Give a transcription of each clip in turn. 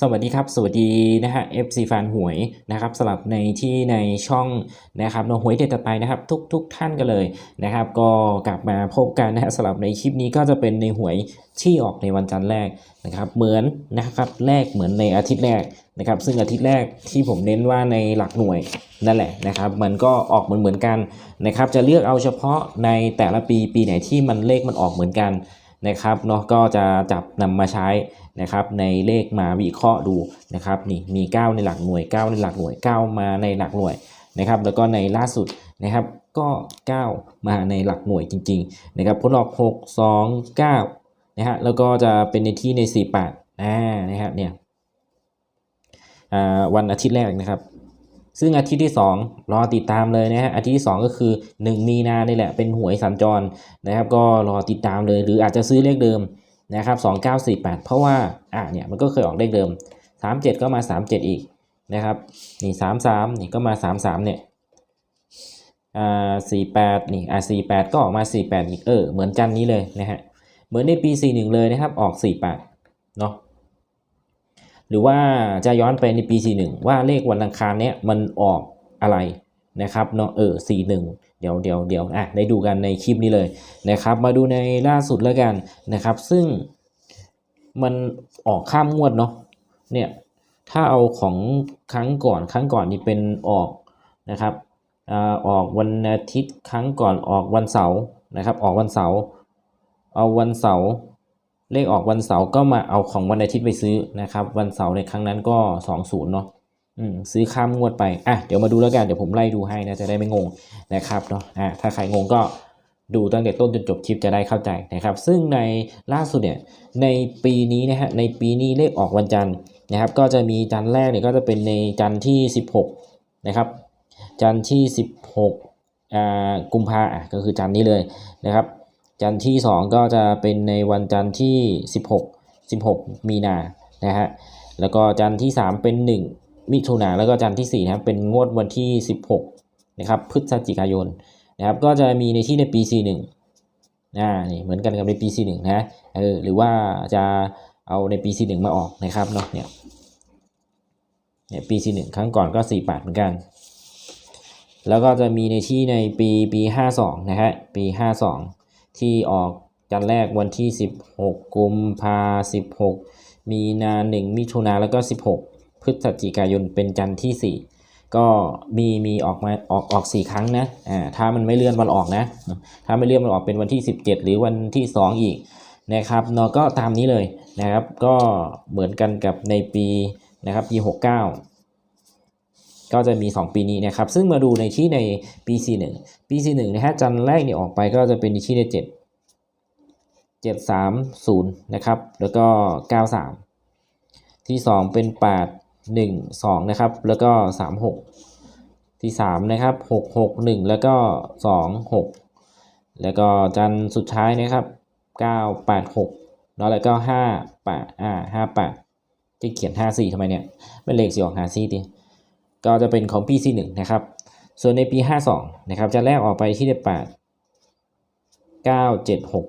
สวัสดีครับ สวัสดีนะฮะ FC แฟนหวยนะครับสลับในที่ในช่องนะครับนหวยเด็ดต่อไปนะครับทุกทุกท่านกันเลยนะครับ ก็กลับมาพบกันนะฮะสลับในคลิปนี้ก็จะเป็นในหวยที่ออกในวันจันทร์แรกนะครับ เหมือนนะครับแรกเหมือนในอาทิตย์แรกนะครับ ซึ่งอาทิตย์แรกที่ผมเน้นว่าในหลักหน่วยนั่นแหละนะครับ มันก็ออกเหมือนเหมือนกันนะครับ จะเลือกเอาเฉพาะในแต่ละปีปีไหนที่มันเลขมันออกเหมือนกัน นะครับเนาะก็จะจับนำมาใช้นะครับในเลขมาวิเคราะห์ดูนะครับนี่มี 9 ในหลักหน่วย 9 ในหลักหน่วย 9 มาในหลักหน่วยนะครับแล้วก็ในล่าสุดนะครับก็ 9 มาในหลักหน่วยจริงๆนะครับผลออก6 2 9นะฮะแล้วก็จะเป็นในที่ใน 4 8อ่านะครับเนี่ยวันอาทิตย์แรกนะครับ ซึ่งอาทิตย์ที่ 2 รอติดตามเลยนะฮะอาทิตย์ที่ 2 ก็คือ 1 มีนาเนี่แหละเป็นหวยสัญจรนะครับ ก็รอติดตามเลยหรืออาจจะซื้อเลขเดิมนะครับ2948 เพราะว่าอะเนี่ยมันก็เคยออกเลขเดิม 37 ก็มา 37 อีกนะครับนี่33นี่ก็มา33เนี่ยอ่า48นี่อ่า48 ก็ออกมา 48 อีกเออเหมือนจันนี้เลยนะฮะเหมือนในปี 41 เลยนะครับออก 48เนาะ หรือว่าจะย้อนไปในปี 41 ว่าเลขวันอังคารเนี้ยมันออกอะไรนะครับเนาะเออ41 เดี๋ยวเดี๋ยวเดี๋ยวอะได้ดูกันในคลิปนี้เลยนะครับ มาดูในล่าสุดแล้วกันนะครับ ซึ่งมันออกข้ามงวดเนาะเนี่ยถ้าเอาของครั้งก่อนครั้งก่อนนี่เป็นออกนะครับอ่าออกวันอาทิตย์ครั้งก่อนออกวันเสาร์นะครับ ออกวันเสาร์เอาวันเสาร์ เลขออกวันเสาร์ก็มาเอาของวันอาทิตย์ไปซื้อนะครับ วันเสาร์ในครั้งนั้นก็ 20เนาะซื้อข้ามงวดไปอะเดี๋ยวมาดูแล้วกันเดี๋ยวผมไล่ดูให้นะจะได้ไม่งงนะครับเนาะอะถ้าใครงงก็ดูตั้งแต่ต้นจนจบคลิปจะได้เข้าใจนะครับ ซึ่งในล่าสุดเนี่ยในปีนี้นะฮะในปีนี้เลขออกวันจันทร์นะครับ ก็จะมีจันทร์แรกเนี่ยก็จะเป็นในจันทร์ที่ 16 นะครับ จันทร์ที่ 16อ่ากุมภาอะก็คือจันทร์นี้เลยนะครับ จันทร์ที่ 2 ก็จะเป็นในวันจันทร์ที่ 16 16 มีนานะฮะแล้วก็จันทร์ที่ 3 เป็น 1 มิถุนาแล้วก็จันทร์ที่4นะครับเป็นงวดวันที่ 16นะครับพฤศจิกายนนะครับก็จะมีในที่ในปี41อ่านี่เหมือนกันกับในปี41นะเออหรือว่าจะเอาในปี41มาออกนะครับเนาะเนี่ยเนี่ยปี41ครั้งก่อนก็48เหมือนกัน แล้วก็จะมีในที่ในปีปี 52นะฮะปี 52 ที่ออกจันแรกวันที่ 16 กุมภา16 มีนา 1 มิถุนาแล้วก็ 16 พฤศจิกายนเป็นจันทร์ที่ 4 ก็มีมีออกมาออกออก 4 ครั้งนะอ่าถ้ามันไม่เลื่อนวันออกนะ ถ้าไม่เลื่อนมันออกเป็นวันที่ 17 หรือวันที่ 2 อีกนะครับเนาะก็ตามนี้เลยนะครับก็เหมือนกันกับในปีนะครับปี 69 ก็จะมี 2 ปีนี้นะครับ ซึ่งมาดูในที่ในปี 41 ปี 41 นะฮะจันแรกเนี่ยออกไปก็จะเป็นในที่ใน 7 730 นะครับ แล้วก็ 93 ที่ 2 เป็น 8 1 2 นะครับ แล้วก็ 36 ที่ 3 นะครับ 6 6 1 แล้วก็ 2 6 แล้วก็จันสุดท้ายนะครับ 9 8 6เนาะแล้วก็ 5 8อ่า5 8จะเขียน 5 4ทำไมเนี่ยเป็นเลขสี่ออกหา4ดิ ก็จะเป็นของปี41นะครับ ส่วนในปี 52 นะครับ จะแลกออกไปที่ได้8 9 7 6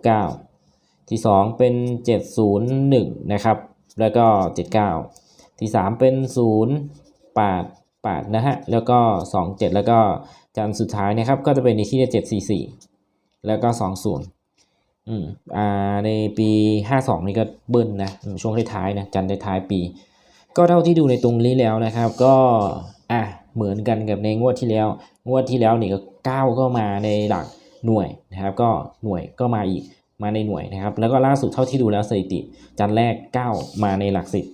9 ที่ 2 เป็น 701 นะครับ แล้วก็ 79 ที่ 3 เป็น 0 8 8 นะฮะ แล้วก็ 27 แล้วก็จันสุดท้ายนะครับ ก็จะเป็นในที่ได้744 แล้วก็ 20อืมอ่าในปี52นี่ก็เบิ้ลนะช่วงท้ายๆนะจันท้ายๆปี ก็เท่าที่ดูในตรงนี้แล้วนะครับ ก็ อะเหมือนกันกับในงวดที่แล้ว งวดที่แล้วนี่ก็9ก็มาในหลักหน่วยนะครับก็หน่วยก็มาอีกมาในหน่วยนะครับ แล้วก็ล่าสุดเท่าที่ดูแล้วสถิติ จันทร์แรก 9 มาในหลักสิบ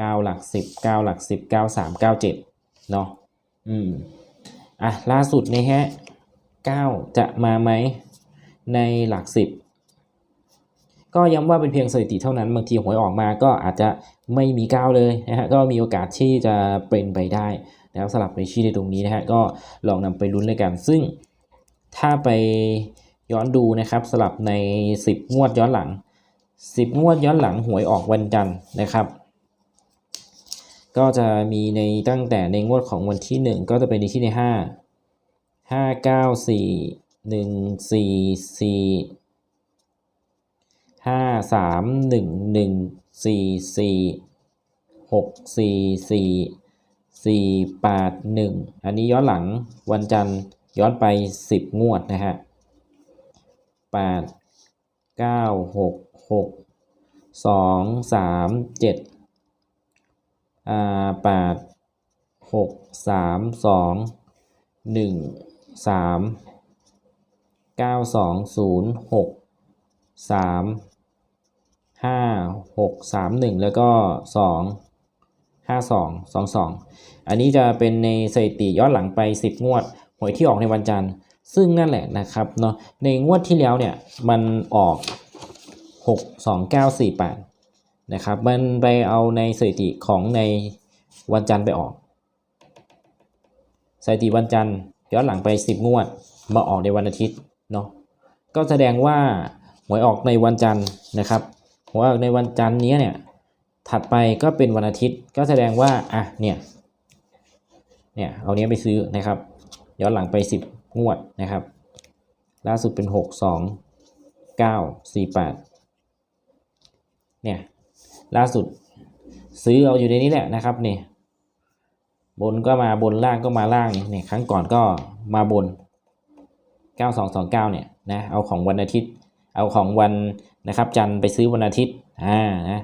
9หลักสิบ9หลักสิบ9 3 9 7เนาะอืมอะล่าสุดนะฮะ9จะมาไหมในหลักสิบ ก็ย้ำว่าเป็นเพียงสถิติเท่านั้นบางทีหวยออกมาก็อาจจะไม่มีก้าวเลยนะฮะก็มีโอกาสที่จะเป็นไปได้นะครับสลับในชื่อในตรงนี้นะฮะก็ลองนำไปลุ้นเลยกัน ซึ่งถ้าไปย้อนดูนะครับสลับใน 10 งวดย้อนหลัง 10 งวดย้อนหลังหวยออกวันจันทร์นะครับ ก็จะมีในตั้งแต่ในงวดของวันที่ 1 ก็จะเป็นในที่ใน 5 5 9 4 1 4 4 ห้าสามหนึ่งหนึ่งสี่สี่หกสี่สี่สี่แปดหนึ่งอันนี้ย้อนหลังวันจันทร์ย้อนไปสิบงวดนะฮะแปดเก้าหกหกสองสามเจ็ดอ่าแปดหกสามสองหนึ่งสามเก้าสองศูนย์หกสาม ห้าหกสามหนึ่งแล้วก็สองห้าสองสองสองอันนี้จะเป็นในสถิติย้อนหลังไปสิบงวดหวยที่ออกในวันจันทร์ ซึ่งนั่นแหละนะครับเนาะในงวดที่แล้วเนี่ยมันออกหกสองเก้าสี่แปดนะครับมันไปเอาในสถิติของในวันจันทร์ไปออกสถิติวันจันทร์ย้อนหลังไป 10 งวด มาออกในวันอาทิตย์เนาะก็แสดงว่าหวยออกในวันจันทร์นะครับ วยออกในวันจันทร์นี้เนี่ยถัดไปก็เป็นวันอาทิตย์ก็แสดงว่าอะเนี่ยเนี่ยเอาเนี้ยไปซื้อนะครับย้อนหลังไป 10 งวดนะครับ ล่าสุดเป็น 6 2 9 4 8เนี่ยล่าสุดซื้อเอาอยู่ในนี้แหละนะครับเนี่ยบนก็มาบนล่างก็มาล่างนี่เนี่ยครั้งก่อนก็มาบน 9229เนี่ยนะเอาของวันอาทิตย์ เอาของวันนะครับ จันทร์ไปซื้อวันอาทิตย์อ่านะ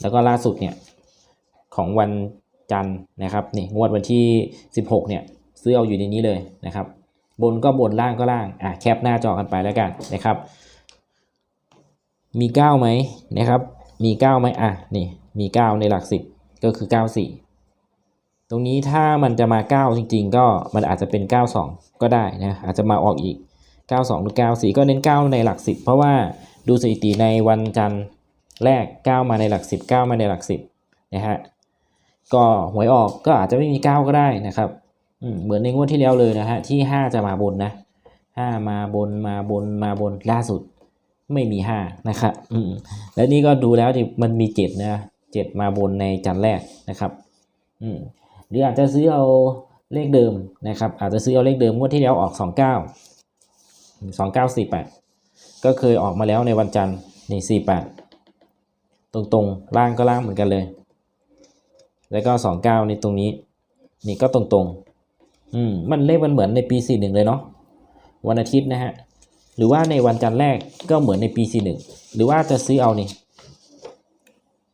แล้วก็ล่าสุดเนี่ยของวันจันทร์นะครับนี่งวดวันที่ 16เนี่ยซื้อเอาอยู่ในนี้เลยนะครับ บนก็บนล่างก็ล่างอะแคปหน้าจอกันไปแล้วกันนะครับ มี9ไหมนะครับ มี9ไหมอะนี่มี 9 ในหลัก 10 ก็คือ 94 ตรงนี้ถ้ามันจะมา 9 จริง ๆ ก็มันอาจจะเป็น 92 ก็ได้นะอาจจะมาออกอีก 92 หรือ 94 ก็เน้น 9 ในหลัก 10 เพราะว่าดูสถิติในวันจันทร์แรก 9 มาในหลัก 10 9 มาในหลัก 10 นะฮะ ก็หวยออกก็อาจจะไม่มี 9 ก็ได้นะครับ เหมือนในงวดที่แล้วเลยนะฮะ ที่ 5 จะมาบนนะ 5 มาบน มาบน มาบน ล่าสุดไม่มี 5 นะครับอืมแล้วนี่ก็ดูแล้วที่มันมี 7 นะ 7 มาบนในจันทร์แรกนะครับอืมหรืออาจจะซื้อเอาเลขเดิมนะครับ อาจจะซื้อเอาเลขเดิมงวดที่แล้วออก 29 2948 ก็เคยออกมาแล้วในวันจันทร์นี่ 48 ตรงๆ ล่างก็ล่างเหมือนกันเลย แล้วก็ 29ในตรงนี้ นี่ก็ตรงๆ อืม มันเลขมันเหมือนในปี 41 เลยเนาะ วันอาทิตย์นะฮะ หรือว่าในวันจันทร์แรกก็เหมือนในปี 41 หรือว่าจะซื้อเอานี่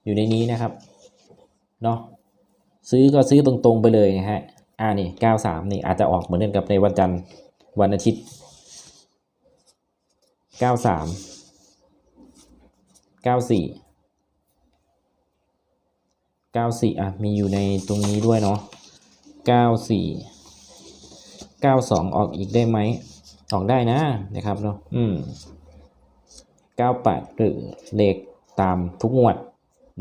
อยู่ในนี้นะครับ เนาะ ซื้อก็ซื้อตรงๆไปเลยนะฮะ อ่านี่ 93 นี่อาจจะออกเหมือนกันกับในวันจันทร์วันอาทิตย์ 93 94 94อะ มีอยู่ในตรงนี้ด้วยเนาะ94 92องออกอีกได้ไหม ออกได้นะนะครับเนาะอืม98หรือเลขตามทุกงวด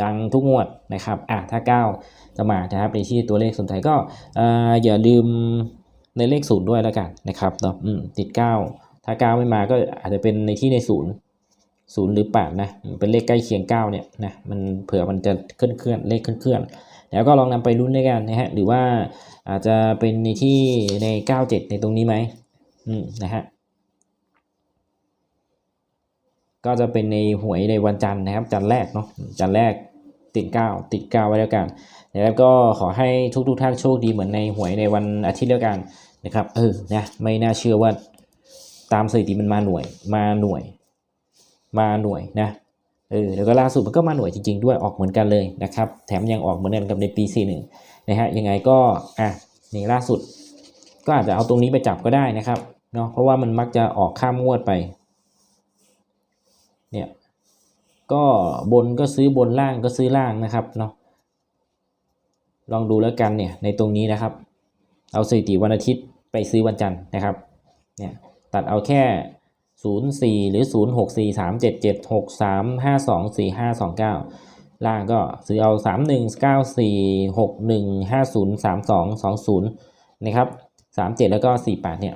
ดังทุกงวดนะครับอะถ้า 9 จะมานะครับในที่ตัวเลขสนใจก็เอ่ออย่าลืมในเลขศูนย์ด้วยแล้วกันนะครับเนาะอืมติด 9 ถ้า9ไม่มาก็อาจจะเป็นในที่ในศูนย์ศูนย์หรือ8นะเป็นเลขใกล้เคียง9เนี่ยนะมันเผื่อมันจะเคลื่อนเคลื่อนเลขเคลื่อนเคลื่อนแล้วก็ลองนำไปรุ่นด้วยกันนะฮะหรือว่าอาจจะเป็นในที่ใน97ในตรงนี้ไหมอืมนะฮะก็จะเป็นในหวยในวันจันทร์นะครับ จันทร์แรกเนาะจันทร์แรกติดเก้าติดเก้าไว้แล้วกันแล้วก็ขอให้ทุกทุกๆท่านโชคดีเหมือนในหวยในวันอาทิตย์แล้วกันนะครับเออนะไม่น่าเชื่อว่า ตามสถิติมันมาหน่วยมาหน่วย มาหน่วยนะเออแล้วก็ล่าสุดมันก็มาหน่วยจริง ๆ ด้วยออกเหมือนกันเลยนะครับ แถมยังออกเหมือนกันกับในปี 41 นะฮะยังไงก็อะนี่ล่าสุด ก็อาจจะเอาตรงนี้ไปจับก็ได้นะครับเนาะเพราะว่ามันมักจะออกข้ามงวดไปเนี่ยก็บนก็ซื้อบนล่างก็ซื้อล่างนะครับเนาะลองดูแล้วกันเนี่ยในตรงนี้นะครับ เอาสถิติวันอาทิตย์ไปซื้อวันจันทร์นะครับเนี่ย ตัดเอาแค่ 0 4 หรือ 0 6 4 3 7 7 6 3 5 2 4 5 2 9 ล่างก็ซื้อเอา 3 1 9 4 6 1 5 0 3 2 2 0 นะครับ 37 แล้วก็ 48 เนี่ย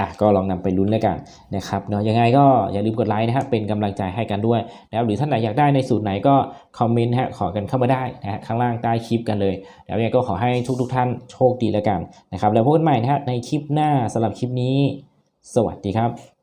อะก็ลองนำไปลุ้นแล้วกันนะครับเนาะยังไงก็อย่าลืมกดไลค์นะครับเป็นกำลังใจให้กันด้วยนะครับหรือท่านไหนอยากได้ในสูตรไหนก็คอมเมนต์ฮะขอกันเข้ามาได้นะฮะข้างล่างใต้คลิปกันเลยแล้วยังไงก็ขอให้ทุกทกท่านโชคดีแล้วกันนะครับแล้วพบกันใหม่นะฮะในคลิปหน้าสำหรับคลิปนี้ สวัสดีครับ